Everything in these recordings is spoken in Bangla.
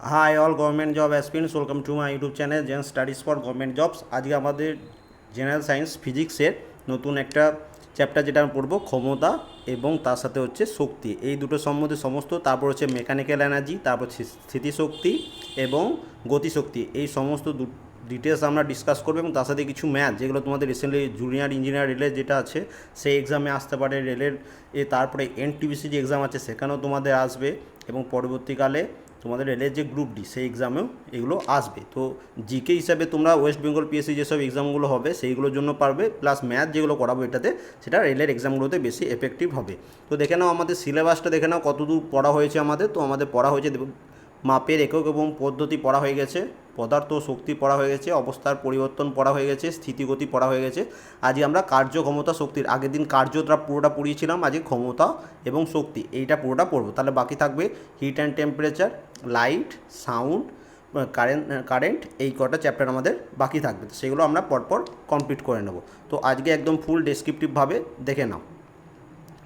Hi all government job aspirants welcome to my YouTube channel Zen studies for government jobs আজকে আমাদের জেনারেল সায়েন্স ফিজিক্সের নতুন একটা চ্যাপ্টার যেটা আমি পড়ব, ক্ষমতা এবং তার সাথে হচ্ছে শক্তি। এই দুটো সম্বন্ধে সমস্ত, তারপর হচ্ছে মেকানিক্যাল এনার্জি তারপর স্থি- স্থিতিশক্তি এবং গতিশক্তি। এই সমস্ত দু ডিটেলস আমরা ডিসকাস করব এবং তার সাথে কিছু ম্যাথ যেগুলো তোমাদের রিসেন্টলি জুনিয়র ইঞ্জিনিয়ার রেলের যেটা আছে, সেই এক্সামে আসতে পারে রেলের এ তারপরে এনটিবিসি যে এক্সাম আছে, সেখানেও তোমাদের আসবে এবং পরবর্তীকালে তোমাদের রেলের যে গ্রুপ ডি সেই এক্সামেও এগুলো আসবে। তো জিকে হিসাবে তোমরা ওয়েস্ট বেঙ্গল পিএসসি যেসব এক্সামগুলো হবে, সেইগুলোর জন্য পারবে প্লাস ম্যাথ যেগুলো করাবো এটাতে, সেটা রেলের এক্সামগুলোতে বেশি এফেক্টিভ হবে। তো দেখে নাও আমাদের সিলেবাসটা দেখে নাও কতদূর পড়া হয়েছে আমাদের। তো আমাদের পড়া হয়েছে মাপের একক এবং পদ্ধতি পড়া হয়ে গেছে, পদার্থ শক্তি পড়া হয়ে গেছে, অবস্থার পরিবর্তন পড়া হয়ে গেছে, স্থিতিগতি পড়া হয়ে গেছে। আজকে আমরা কার্য ক্ষমতা শক্তির, আগের দিন কার্যটা পুরোটা পড়িয়েছিলাম, আজকে ক্ষমতা এবং শক্তি, এইটা পুরোটা পড়ব। তাহলে বাকি থাকবে heat and temperature light sound current current এই কটা চ্যাপ্টার আমাদের বাকি থাকবে। সেগুলো আমরা পরপর কমপ্লিট করে নেব। তো আজকে একদম ফুল ডেসক্রিপটিভভাবে দেখে নাও।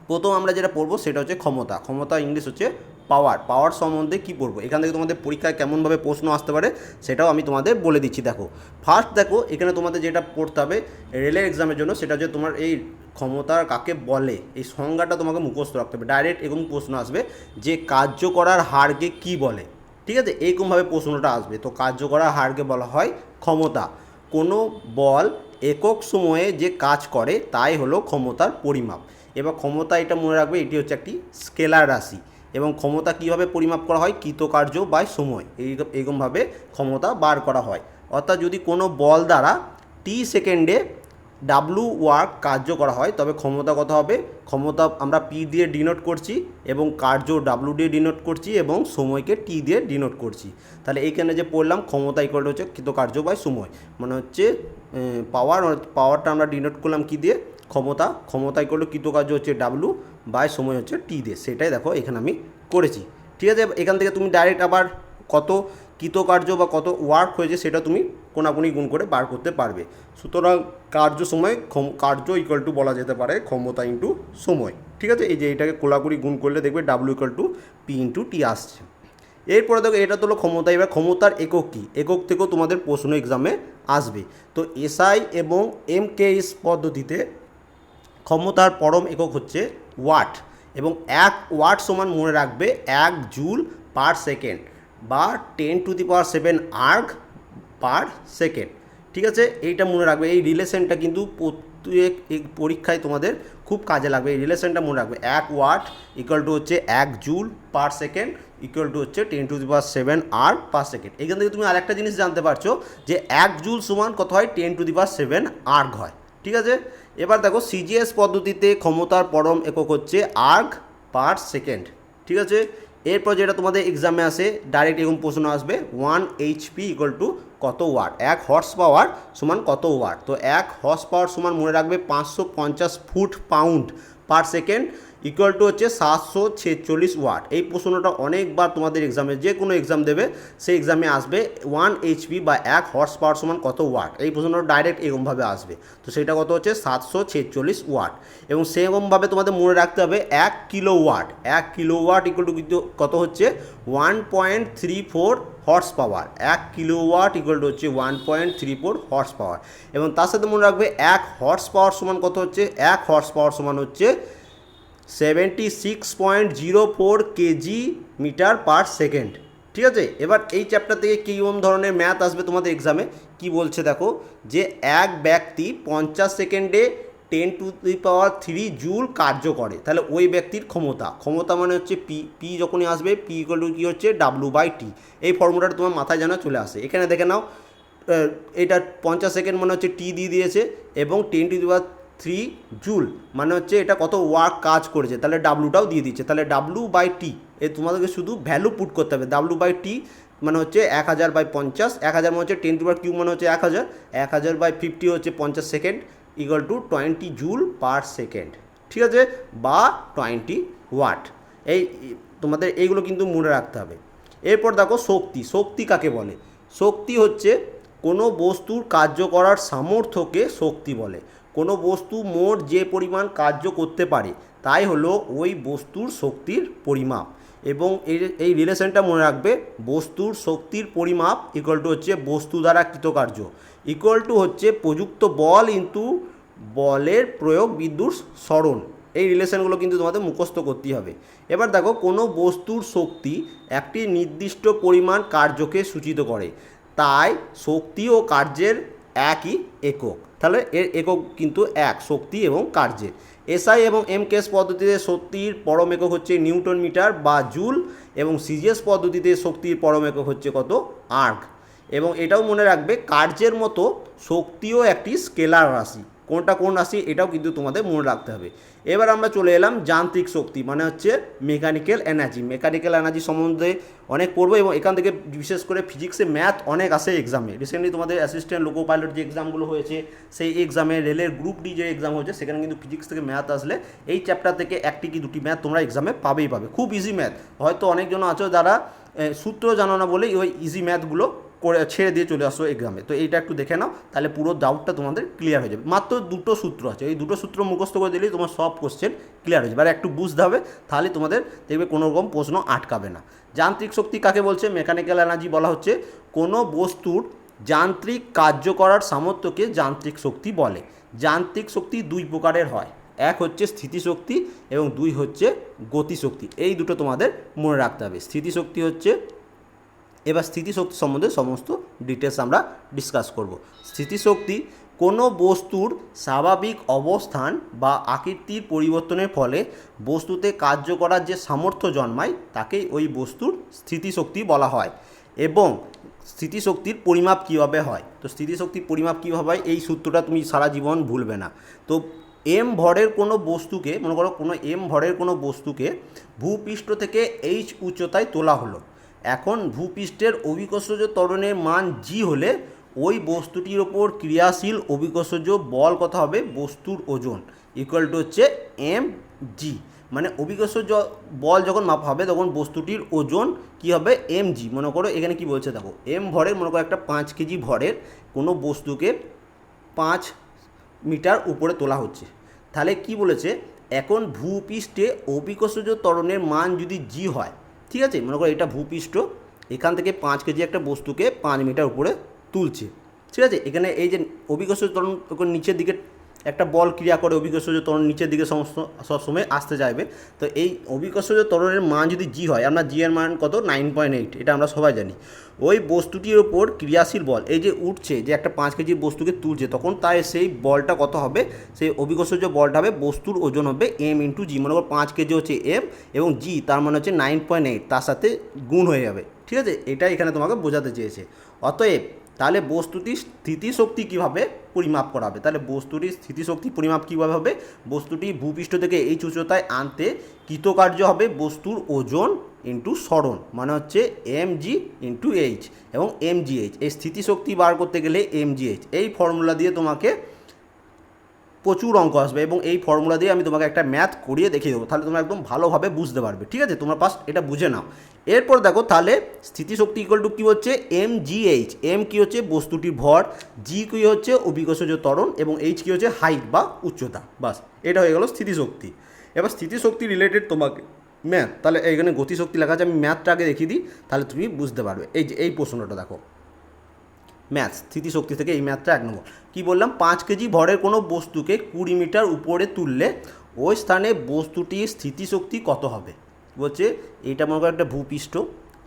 প্রথম আমরা যেটা পড়ব সেটা হচ্ছে ক্ষমতা। ক্ষমতা ইংলিশ হচ্ছে পাওয়ার পাওয়ার সম্বন্ধে কী পড়ব এখান থেকে তোমাদের পরীক্ষায় কেমনভাবে প্রশ্ন আসতে পারে সেটাও আমি তোমাদের বলে দিচ্ছি, দেখো। ফার্স্ট দেখো, এখানে তোমাদের যেটা পড়তে হবে রেলের এক্সামের জন্য, সেটা হচ্ছে তোমার এই ক্ষমতার কাকে বলে? এই সংজ্ঞাটা তোমাকে মুখস্থ রাখতে হবে। ডাইরেক্ট এরকম প্রশ্ন আসবে যে কার্য করার হারকে কী বলে? ঠিক আছে? এইরকমভাবে প্রশ্নটা আসবে। তো কার্য করার হারকে বলা হয় ক্ষমতা। কোনো বল একক সময়ে যে কাজ করে, তাই হলো ক্ষমতার পরিমাপ। এবার ক্ষমতা এটা মনে রাখবে, এটি হচ্ছে একটি স্কেলার রাশি। এবং ক্ষমতা কীভাবে পরিমাপ করা হয়? কৃতকার্য বা সময়। এই এরকমভাবে ক্ষমতা বার করা হয়। অর্থাৎ যদি কোনো বল দ্বারা টি সেকেন্ডে ডাব্লু ওয়ার্ক কার্য করা হয়, তবে ক্ষমতা কত হবে? ক্ষমতা আমরা পি দিয়ে ডিনোট করছি এবং কার্য ডাব্লু দিয়ে ডিনোট করছি এবং সময়কে টি দিয়ে ডিনোট করছি। তাহলে এইখানে যে পড়লাম, ক্ষমতা ইকুয়াল হচ্ছে কৃতকার্য বাই সময়। মানে হচ্ছে পাওয়ার পাওয়ারটা আমরা ডিনোট করলাম কী দিয়ে? ক্ষমতা ক্ষমতা ইকুয়াল কৃতকার্য হচ্ছে ডাব্লু বাই সময় হচ্ছে টি দিয়ে। সেটাই দেখো এখানে আমি করেছি। ঠিক আছে, এখান থেকে তুমি ডাইরেক্ট আবার কত কৃতকার্য বা কত ওয়ার্ক হয়েছে সেটা তুমি কোনাকুনি গুণ করে বার করতে পারবে। সুতরাং কার্য সময় কার্য ইকুয়াল টু বলা যেতে পারে ক্ষমতা ইন্টু সময়। ঠিক আছে, এই যে এটাকে কোলাকুড়ি গুণ করলে দেখবে W equal to P into T আসছে। এরপরে দেখো, এটা তো হলো ক্ষমতা। এবার ক্ষমতার একক কী? একক থেকেও তোমাদের প্রশ্ন এক্সামে আসবে। তো এসআই এবং এম কে এস পদ্ধতিতে ক্ষমতার পরম একক হচ্ছে ওয়াট এবং এক ওয়াট সমান মনে রাখবে এক জুল পার সেকেন্ড বা ten to the power seven erg per second. ঠিক আছে? এইটা মনে রাখবে। এই রিলেশনটা কিন্তু প্রত্যেক পরীক্ষায় তোমাদের খুব কাজে লাগবে। এই রিলেশনটা মনে রাখবে। এক ওয়াট ইকুয়াল টু হচ্ছে এক joule per second equal to হচ্ছে ten to the power seven R per second. এখান থেকে তুমি আরেকটা জিনিস জানতে পারছ যে এক জুল সমান কত হয়? Ten to the power seven erg হয়। ঠিক আছে? এবার দেখো সিজিএস পদ্ধতিতে ক্ষমতার পরম একক হচ্ছে আর্ক পার সেকেন্ড ঠিক আছে? এরপর যেটা তোমাদের এক্সামে আসে ডাইরেক্ট এরকম প্রশ্ন আসবে ওয়ান এইচপি ইকুয়াল টু কত ওয়াট এক হর্স পাওয়ার সমান কত ওয়াট তো এক হর্স পাওয়ার সমান মনে রাখবে পাঁচশো পঞ্চাশ foot pound per second equal to হচ্ছে সাতশো ছেচল্লিশ ওয়াট। এই প্রশ্নটা অনেকবার তোমাদের এক্সামে যে কোনো এক্সাম দেবে, সেই এক্সামে আসবে ওয়ান এইচপি বা এক হর্স পাওয়ার সমান কত ওয়াট এই প্রশ্নটা ডাইরেক্ট এরকমভাবে আসবে। তো সেটা কত হচ্ছে? সাতশো ছেচল্লিশ ওয়াট এবং সেরকমভাবে তোমাদের মনে রাখতে হবে, এক কিলো ওয়াট এক কিলো ওয়াট ইকুয়াল টু কিন্তু কত হচ্ছে? One point three four horsepower এক কিলো ওয়াট ইকুয়াল টু হচ্ছে one point three four horsepower এবং তার সাথে মনে রাখবে, এক হর্স পাওয়ার সমান কত হচ্ছে? এক হর্স পাওয়ার সমান হচ্ছে seventy six point zero four KG metre per second. ঠিক আছে? এবার এই চ্যাপ্টার থেকে কীরকম ধরনের ম্যাথ আসবে তোমাদের এক্সামে কি বলছে দেখো? যে এক ব্যক্তি পঞ্চাশ সেকেন্ডে ten to the power three joule কার্য করে। তাহলে ওই ব্যক্তির ক্ষমতা। ক্ষমতা মানে হচ্ছে পি পি যখনই আসবে পি ইকুয়াল টু কী হচ্ছে? ডাব্লু বাই টি এই ফর্মুলাটা তোমার মাথায় যেন চলে আসে। এখানে দেখে নাও এটা পঞ্চাশ সেকেন্ড মানে হচ্ছে টি দিয়ে দিয়েছে এবং ten to the power three joule মানে হচ্ছে এটা কত ওয়ার্ক কাজ করেছে, তাহলে ডাব্লুটাও দিয়ে দিচ্ছে, তাহলে ডাব্লু বাই টি এ তোমাদেরকে শুধু ভ্যালু পুট করতে হবে ডাব্লু বাই টি মানে হচ্ছে এক হাজার বাই পঞ্চাশ, এক হাজার মানে হচ্ছে টেন টু পাওয়ার কিউ মানে হচ্ছে এক হাজার এক হাজার বাই ফিফটি হচ্ছে পঞ্চাশ second equal to twenty joule per second ঠিক আছে? বা টোয়েন্টি ওয়াট এই তোমাদের এইগুলো কিন্তু মনে রাখতে হবে, এরপর দেখো শক্তি শক্তি কাকে বলে? শক্তি হচ্ছে কোনো বস্তুর কার্য করার সামর্থ্যকে শক্তি বলে কোনো বস্তু মোট যে পরিমাণ কার্য করতে পারে, তাই হলো ওই বস্তুর শক্তির পরিমাপ। এবং এই এই রিলেশনটা মনে রাখবে, বস্তুর শক্তির পরিমাপ ইকুয়াল টু হচ্ছে বস্তু দ্বারা কৃতকার্য। ইকুয়াল টু হচ্ছে প্রযুক্ত বল ইন্টু বলের প্রয়োগ বিদ্যুৎ সরণ। এই রিলেশনগুলো কিন্তু তোমাদের মুখস্থ করতেই হবে। এবার দেখো, কোনো বস্তুর শক্তি একটি নির্দিষ্ট পরিমাণ কার্যকে সূচিত করে, তাই শক্তি ও কার্যের একই একক। তাহলে এর একক কিন্তু এক, শক্তি এবং কার্যে। এসআই এবং এম কেস পদ্ধতিতে শক্তির পরম একক হচ্ছে নিউটন মিটার বা জুল এবং সিজিএস পদ্ধতিতে শক্তির পরম একক হচ্ছে কত? আর্ক এবং এটাও মনে রাখবে, কার্যের মতো শক্তিও একটি স্কেলার রাশি। কোনটা কোন রাশি, এটাও কিন্তু তোমাদের মনে রাখতে হবে। এবার আমরা চলে এলাম যান্ত্রিক শক্তি মানে হচ্ছে মেকানিক্যাল এনার্জি মেকানিক্যাল এনার্জি সম্বন্ধে অনেক পড়ব এবং এখান থেকে বিশেষ করে ফিজিক্সে ম্যাথ অনেক আসে এক্সামে রিসেন্টলি তোমাদের অ্যাসিস্ট্যান্ট লোকো পাইলট যে এক্সামগুলো হয়েছে, সেই এক্সামে রেলের গ্রুপ ডি যে এক্সাম হয়েছে, সেখানে কিন্তু ফিজিক্স থেকে ম্যাথ আসলে এই চ্যাপ্টার থেকে একটি কি দুটি ম্যাথ তোমরা এক্সামে পাবেই পাবে। খুব ইজি ম্যাথ হয়তো অনেকজন আছো যারা সূত্র জানো না বলেই ওই ইজি ম্যাথগুলো করে ছেড়ে দিয়ে চলে আসো এক্সামে তো এইটা একটু দেখে নাও, তাহলে পুরো ডাউটটা তোমাদের ক্লিয়ার হয়ে যাবে। মাত্র দুটো সূত্র আছে। এই দুটো সূত্র মুখস্থ করে দিলেই তোমার সব কোশ্চেন ক্লিয়ার হয়ে যাবে। আর একটু বুঝতে হবে, তাহলে তোমাদের দেখবে কোনো রকম প্রশ্ন আটকাবে না। যান্ত্রিক শক্তি কাকে বলছে? মেকানিক্যাল এনার্জি বলা হচ্ছে। কোনো বস্তুর যান্ত্রিক কার্য করার সামর্থ্যকে যান্ত্রিক শক্তি বলে। যান্ত্রিক শক্তি দুই প্রকারের হয়। এক হচ্ছে স্থিতিশক্তি এবং দুই হচ্ছে গতিশক্তি। এই দুটো তোমাদের মনে রাখতে হবে। স্থিতিশক্তি হচ্ছে এবার স্থিতিশক্তি সম্বন্ধে সমস্ত ডিটেলস আমরা ডিসকাস করব। স্থিতিশক্তি কোনো বস্তুর স্বাভাবিক অবস্থান বা আকৃতির পরিবর্তনের ফলে বস্তুতে কার্য করার যে সামর্থ্য জন্মায় তাকেই ওই বস্তুর স্থিতিশক্তি বলা হয় এবং স্থিতিশক্তির পরিমাপ কীভাবে হয়? তো স্থিতিশক্তির পরিমাপ কীভাবে হয়? এই সূত্রটা তুমি সারা জীবন ভুলবে না। তো এম ভরের কোনো বস্তুকে, মনে করো কোনো এম ভরের কোনো বস্তুকে ভূপৃষ্ঠ থেকে এইচ উচ্চতায় তোলা হলো। এখন ভূপৃষ্ঠের অভিকর্ষজ ত্বরণের মান জি হলে ওই বস্তুটির ওপর ক্রিয়াশীল অভিকর্ষজ বল কথা হবে? বস্তুর ওজন ইকুয়াল টু হচ্ছে এম জি মানে অভিকর্ষজ বল যখন মাপা হবে, তখন বস্তুটির ওজন কি হবে? এম জি মনে করো এখানে কি বলছে দেখো এম ভরের মনে করো একটা পাঁচ কেজি ভরের কোনো বস্তুকে পাঁচ মিটার উপরে তোলা হচ্ছে। তাহলে কি বলেছে? এখন ভূপৃষ্ঠে অভিকর্ষজ ত্বরণের মান যদি জি হয় ঠিক আছে? মনে করো এটা ভূপৃষ্ঠ, এখান থেকে পাঁচ কেজি একটা বস্তুকে পাঁচ মিটার উপরে তুলছে। ঠিক আছে? এখানে এই যে অভিকর্ষজ তরণ নিচের দিকে একটা বল ক্রিয়া করে অভিকর্ষজ ত্বরণ নিচের দিকে সমস্ত সবসময় আসতে চাইবে তো এই অভিকর্ষজ ত্বরণের মান যদি জি হয়, আমরা জি এর মান কত? নাইন পয়েন্ট এইট এটা আমরা সবাই জানি। ওই বস্তুটির ওপর ক্রিয়াশীল বল, এই যে উঠছে, যে একটা পাঁচ কেজি বস্তুকে তুলছে, তখন তাই সেই বলটা কত হবে? সেই অভিকর্ষজ বলটা হবে, বস্তুর ওজন হবে এম ইন্টু জি মনে করো পাঁচ কেজি হচ্ছে এম এবং জি তার মানে হচ্ছে নাইন পয়েন্ট এইট তার সাথে গুণ হয়ে যাবে। ঠিক আছে? এটাই এখানে তোমাকে বোঝাতে চেয়েছে। অতএব তাহলে বস্তুটির স্থিতিশক্তি কীভাবে পরিমাপ করা হবে তাহলে বস্তুটির স্থিতিশক্তি পরিমাপ কীভাবে হবে? বস্তুটি ভূপৃষ্ঠ থেকে এই উচ্চতায় আনতে কৃতকার্য হবে বস্তুর ওজন ইন্টু সরণ মানে হচ্ছে এম জি ইন্টু এইচ এবং এম জি এইচ এই স্থিতিশক্তি বার করতে গেলে এম জি এইচ এই ফর্মুলা দিয়ে তোমাকে প্রচুর অঙ্ক আসবে এবং এই ফর্মুলা দিয়ে আমি তোমাকে একটা ম্যাথ করিয়ে দেখিয়ে দেবো। তাহলে তোমরা একদম ভালোভাবে বুঝতে পারবে, ঠিক আছে? তোমরা পাস এটা বুঝে নাও। এরপর দেখো, তাহলে স্থিতিশক্তি ইকুয়াল টু কী হচ্ছে? এম জি এইচ এম কী হচ্ছে? বস্তুটির ভর। জি কী হচ্ছে? অভিকর্ষজ ত্বরণ এবং এইচ কী হচ্ছে? হাইট বা উচ্চতা। বাস, এটা হয়ে গেল স্থিতিশক্তি। এবার স্থিতিশক্তি রিলেটেড তোমাকে ম্যাথ তাহলে এখানে গতিশক্তি লেখা আছে, আমি ম্যাথটা আগে দেখিয়ে দিই, তাহলে তুমি বুঝতে পারবে। এই যে, এই প্রশ্নটা দেখো। ম্যাথ, স্থিতিশক্তি থেকে এই ম্যাথটা এক নম্বর। কী বললাম? পাঁচ কেজি ভরের কোনো বস্তুকে কুড়ি মিটার উপরে তুললে ওই স্থানে বস্তুটির স্থিতিশক্তি কত হবে? বলছে? এটা মনে করো একটা ভূপৃষ্ঠ।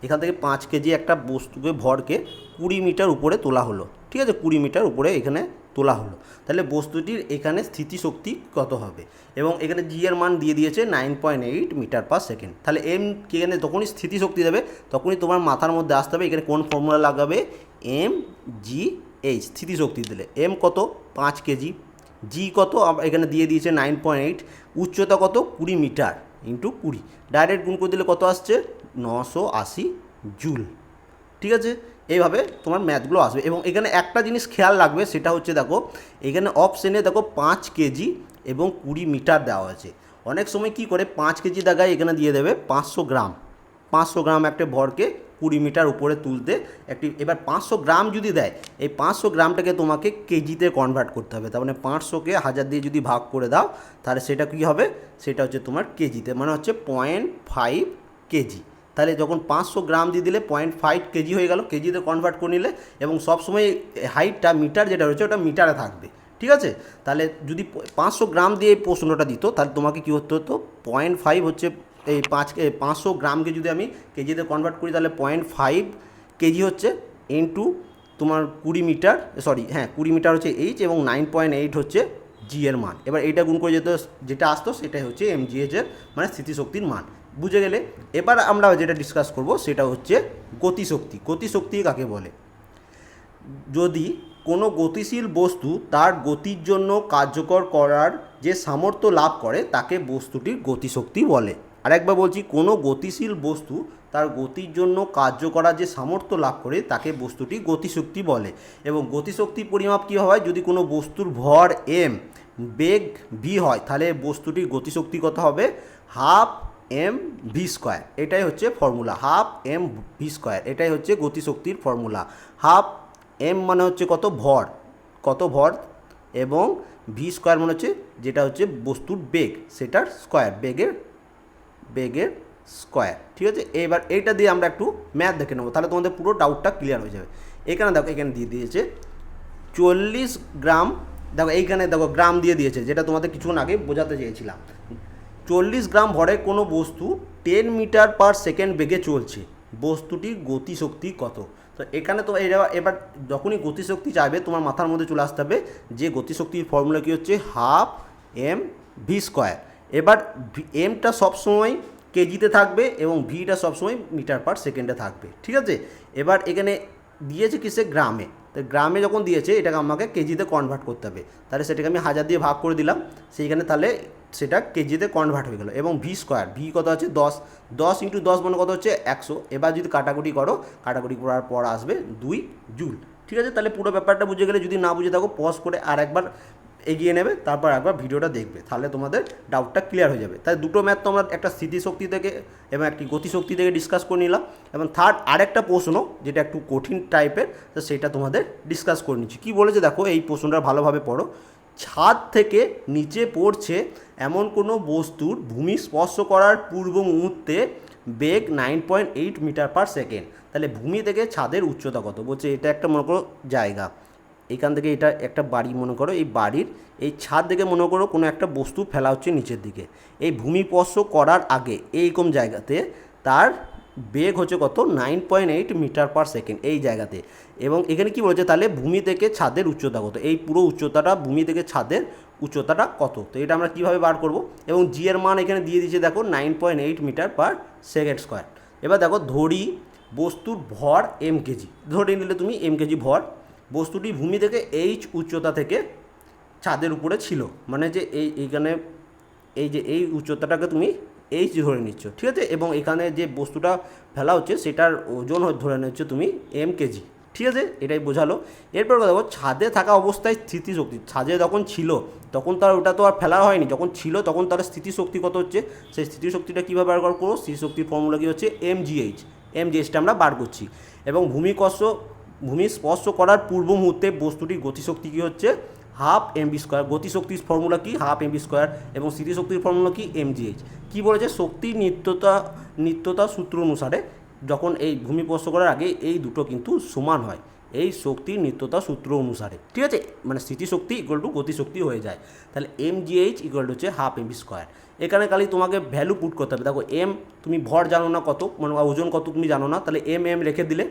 এখান থেকে পাঁচ কেজি একটা বস্তুকে ভরকে কুড়ি মিটার উপরে তোলা হলো। ঠিক আছে? কুড়ি মিটার উপরে এখানে তোলা হলো। তাহলে বস্তুটির এখানে স্থিতিশক্তি কত হবে? এবং এখানে জি এর মান দিয়ে দিয়েছে nine point eight metre per second তাহলে এম এখানে তখনই স্থিতিশক্তি দেবে, তখনই তোমার মাথার মধ্যে আসতে হবে, এখানে কোন ফর্মুলা লাগাবে? এম জি এইচ স্থিতিশক্তি দিলে। এম কত? পাঁচ কেজি। জি কত? এখানে দিয়ে দিয়েছে নাইন পয়েন্ট এইট উচ্চতা কত? কুড়ি মিটার ইন্টু কুড়ি। ডাইরেক্ট গুণ করে দিলে কত আসছে? নশো আশি জুল। ঠিক আছে? এইভাবে তোমার ম্যাথগুলো আসবে এবং এখানে একটা জিনিস খেয়াল রাখবে, সেটা হচ্ছে দেখো, এখানে অপশনে দেখো পাঁচ কেজি এবং কুড়ি মিটার দেওয়া আছে। অনেক সময় কি করে, পাঁচ কেজি জায়গায় এখানে দিয়ে দেবে পাঁচশো গ্রাম। পাঁচশো গ্রাম একটা ভরকে কুড়ি মিটার উপরে তুলতে একটি, এবার পাঁচশো গ্রাম যদি দেয়, এই পাঁচশো গ্রামটাকে তোমাকে কেজিতে কনভার্ট করতে হবে। তার মানে পাঁচশোকে হাজার দিয়ে যদি ভাগ করে দাও, তাহলে সেটা কী হবে? সেটা হচ্ছে তোমার কেজিতে মানে হচ্ছে পয়েন্ট ফাইভ কেজি। তাহলে যখন পাঁচশো গ্রাম দিয়ে দিলে পয়েন্ট ফাইভ কেজি হয়ে গেল, কেজিতে কনভার্ট করে নিলে এবং সবসময় হাইটটা মিটার যেটা রয়েছে ওটা মিটারে থাকবে, ঠিক আছে? তাহলে যদি পাঁচশো গ্রাম দিয়ে এই প্রশ্নটা দিত, তাহলে তোমাকে কী করতে হতো? পয়েন্ট ফাইভ হচ্ছে, এই পাঁচ পাঁচশো গ্রামকে যদি আমি কেজিতে কনভার্ট করি, তাহলে পয়েন্ট ফাইভ কেজি হচ্ছে ইন্টু তোমার কুড়ি মিটার সরি হ্যাঁ কুড়ি মিটার হচ্ছে এইচ এবং নাইন পয়েন্ট এইট হচ্ছে জি এর মান। এবার এইটা গুণ করে যেতে, যেটা আসতো, সেটাই হচ্ছে এম এর মানে স্থিতিশক্তির মান। বুঝে গেলে। এবার আমরা যেটা ডিসকাস করব সেটা হচ্ছে গতিশক্তি। গতিশক্তি কাকে বলে? যদি কোনো গতিশীল বস্তু তার গতির জন্য কার্যকর করার যে সামর্থ্য লাভ করে, তাকে বস্তুটির গতিশক্তি বলে। আরেকবার বলছি, কোনো গতিশীল বস্তু তার গতির জন্য কার্য করার যে সামর্থ্য লাভ করে, তাকে বস্তুটি গতিশক্তি বলে। এবং গতিশক্তি পরিমাপ কী হয়? যদি কোনো বস্তুর ভর এম বেগ ভি হয়, তাহলে বস্তুটির গতিশক্তি কত হবে? হাফ এম ভি স্কোয়ার এটাই হচ্ছে formula half M V square এটাই হচ্ছে গতিশক্তির ফর্মুলা হাফ এম মানে হচ্ছে কত? ভর কত ভর? এবং ভি স্কোয়ার মানে হচ্ছে যেটা হচ্ছে বস্তুর বেগ, সেটার স্কোয়ার বেগের বেগের স্কোয়ার ঠিক আছে? এবার এইটা দিয়ে আমরা একটু ম্যাথ দেখে নেব, তাহলে তোমাদের পুরো ডাউটটা ক্লিয়ার হয়ে যাবে। এখানে দেখো, এখানে দিয়ে দিয়েছে চল্লিশ গ্রাম, দেখো এইখানে দেখো, গ্রাম দিয়ে দিয়েছে, যেটা তোমাদের কিছুক্ষণ আগে বোঝাতে চেয়েছিলাম। চল্লিশ গ্রাম ভরের কোনো বস্তু টেন মিটার পার সেকেন্ড বেগে চলছে। বস্তুটির গতিশক্তি কত? তো এখানে তো এবার যখনই গতিশক্তি চাইবে, তোমার মাথার মধ্যে চলে আসতে হবে যে গতিশক্তির ফর্মুলা কী হচ্ছে? হাফ এম ভি স্কোয়ার এবার এমটা সবসময় কেজিতে থাকবে এবং ভিটা সবসময় মিটার পার সেকেন্ডে থাকবে। ঠিক আছে? এবার এখানে দিয়েছে কিসে? গ্রামে। তো গ্রামে যখন দিয়েছে, এটাকে আমাকে কেজিতে কনভার্ট করতে হবে। তাহলে সেটাকে আমি হাজার দিয়ে ভাগ করে দিলাম। সেইখানে তাহলে সেটা কেজিতে কনভার্ট হয়ে গেলো এবং ভি স্কোয়ার ভি কত আছে? দশ। দশ ইন্টু দশ মানে কত হচ্ছে? একশো। এবার যদি কাটাকুটি করো কাটাকুটি করার পর আসবে দুই জুল। ঠিক আছে? তাহলে পুরো ব্যাপারটা বুঝে গেলে যদি না বুঝে থাকো পজ করে আর একবার এগিয়ে নেবে, তারপর একবার ভিডিওটা দেখবে। তাহলে তোমাদের ডাউটটা ক্লিয়ার হয়ে যাবে। তাই দুটো ম্যাথ তো আমরা একটা স্মৃতিশক্তি থেকে এবং একটি গতিশক্তি থেকে ডিসকাস করে নিলাম এবং থার্ড আরেকটা প্রশ্ন, যেটা একটু কঠিন টাইপের তো সেটা তোমাদের ডিসকাস করে নিচ্ছি। কী বলেছে? দেখো, এই প্রশ্নটা ভালোভাবে পড়ো। ছাদ থেকে নিচে পড়ছে এমন কোনো বস্তুর ভূমি স্পর্শ করার পূর্ব মুহূর্তে বেগ nine point eight metre per second তাহলে ভূমি থেকে ছাদের উচ্চতা কত? বলছে এটা একটা মনে করো জায়গা। এখান থেকে এটা একটা বাড়ি মনে করো, এই বাড়ির এই ছাদ থেকে মনে করো কোনো একটা বস্তু ফেলা হচ্ছে নিচের দিকে। এই ভূমি স্পর্শ করার আগে এইরকম জায়গাতে তার বেগ হচ্ছে কত? Nine point eight metre per second এই জায়গাতে। এবং এখানে কি বলেছে? তাহলে ভূমি থেকে ছাদের উচ্চতা কত? এই পুরো উচ্চতাটা, ভূমি থেকে ছাদের উচ্চতাটা কত? তো এটা আমরা কীভাবে বার করব? এবং জি এর মান এখানে দিয়ে দিয়েছে, দেখো nine point eight metre per second square এবার দেখো, ধরি বস্তুর ভর এম কেজি ধরে নিলে তুমি এম কেজি ভর। বস্তুটি ভূমি থেকে এইচ উচ্চতা থেকে ছাদের উপরে ছিল। মানে যে এই, এইখানে এই যে এই উচ্চতাটাকে তুমি এইচ ধরে নিচ্ছ, ঠিক আছে? এবং এখানে যে বস্তুটা ফেলা হচ্ছে, সেটার ওজন ধরে নিচ্ছ তুমি এম কেজি ঠিক আছে? এটাই বোঝালো। এরপর কথা ছাদে থাকা অবস্থায় স্থিতিশক্তি, ছাদে যখন ছিল, তখন তার ওটা তো আর ফেলা হয়নি। যখন ছিল, তখন তার স্থিতিশক্তি কত হচ্ছে? সেই স্থিতিশক্তিটা কীভাবে বার করব? স্থিতিশক্তির ফর্মুলা কী হচ্ছে? এম জিএইচ এম জিএইচটা আমরা বার করছি। এবং ভূমিকর্ষ, ভূমি স্পর্শ করার পূর্ব মুহূর্তে বস্তুটির গতিশক্তি কী হচ্ছে? হাফ এম বি স্কোয়ার গতিশক্তির ফর্মুলা কি? হাফ এম বি স্কোয়ার এবং স্থিতিশক্তির ফর্মুলা কি? এম জিএইচ কী বলেছে? শক্তির নিত্যতা নিত্যতা সূত্র অনুসারে যখন এই ভূমি করার আগে এই দুটো কিন্তু সমান হয়। এই শক্তির নিত্যতা সূত্র অনুসারে। ঠিক আছে? মানে স্থিতিশক্তি ইকুয়াল টু গতিশক্তি হয়ে যায়। তাহলে M G H equal to হচ্ছে হাফ এম বি স্কোয়ার। এখানে খালি তোমাকে ভ্যালু পুট করতে হবে। দেখো এম তুমি ভর জানো না কত মানে ওজন কত তুমি জানো না। তাহলে এম এম রেখে দিলে।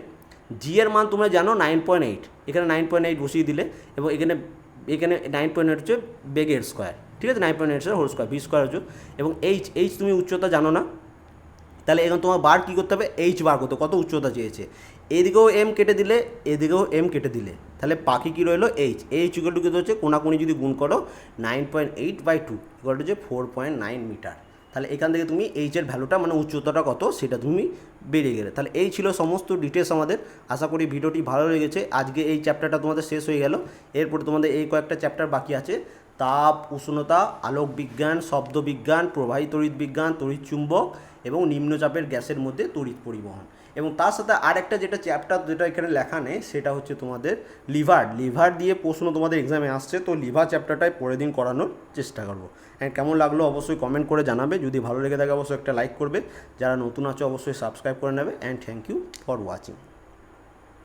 জি এর মান তোমরা জানো নাইন পয়েন্ট এইট এখানে নাইন পয়েন্ট এইট বসিয়ে দিলে এবং এখানে এখানে নাইন পয়েন্ট এইট হচ্ছে বেগের স্কোয়ার ঠিক আছে? Nine point eight whole square V square হচ্ছে। এবং এইচ এইচ তুমি উচ্চতা জানো না? তাহলে এখন তোমার বার কী করতে হবে? এইচ বার করতে কত উচ্চতা চেয়েছে? এদিকেও এম কেটে দিলে, এদিকেও এম কেটে দিলে। তাহলে পাখি কী রইল? এইচ এইচ ইকুয়াল টু কী হচ্ছে? কোনাকুনি যদি গুণ করো nine point eight by two equal to হচ্ছে ফোর পয়েন্ট নাইন মিটার তাহলে এখান থেকে তুমি এইচের ভ্যালুটা মানে উচ্চতাটা কত, সেটা তুমি বেড়ে গেলে। তাহলে এই ছিল সমস্ত ডিটেলস আমাদের। আশা করি ভিডিওটি ভালো লেগেছে। আজকে এই চ্যাপ্টারটা তোমাদের শেষ হয়ে গেল। এরপরে তোমাদের এই কয়েকটা চ্যাপ্টার বাকি আছে। তাপ, উষ্ণতা, আলোক বিজ্ঞান, শব্দ বিজ্ঞান প্রবাহী তড়িৎ বিজ্ঞান, তড়িৎ চুম্বক এবং নিম্নচাপের গ্যাসের মধ্যে তড়িৎ পরিবহন। এবং তার সাথে আরেকটা যেটা চ্যাপ্টার যেটা এখানে লেখা নেই, সেটা হচ্ছে তোমাদের লিভার লিভার দিয়ে প্রশ্ন তোমাদের এক্সামে আসছে, তো লিভার চ্যাপ্টারটাই পরের দিন করানোর চেষ্টা করব। অ্যান্ড কেমন লাগল অবশ্যই কমেন্ট করে জানাবে, যদি ভালো লেগে থাকে অবশ্যই একটা লাইক করবে, যারা নতুন আছে অবশ্যই সাবস্ক্রাইব করে নেবে and thank you for watching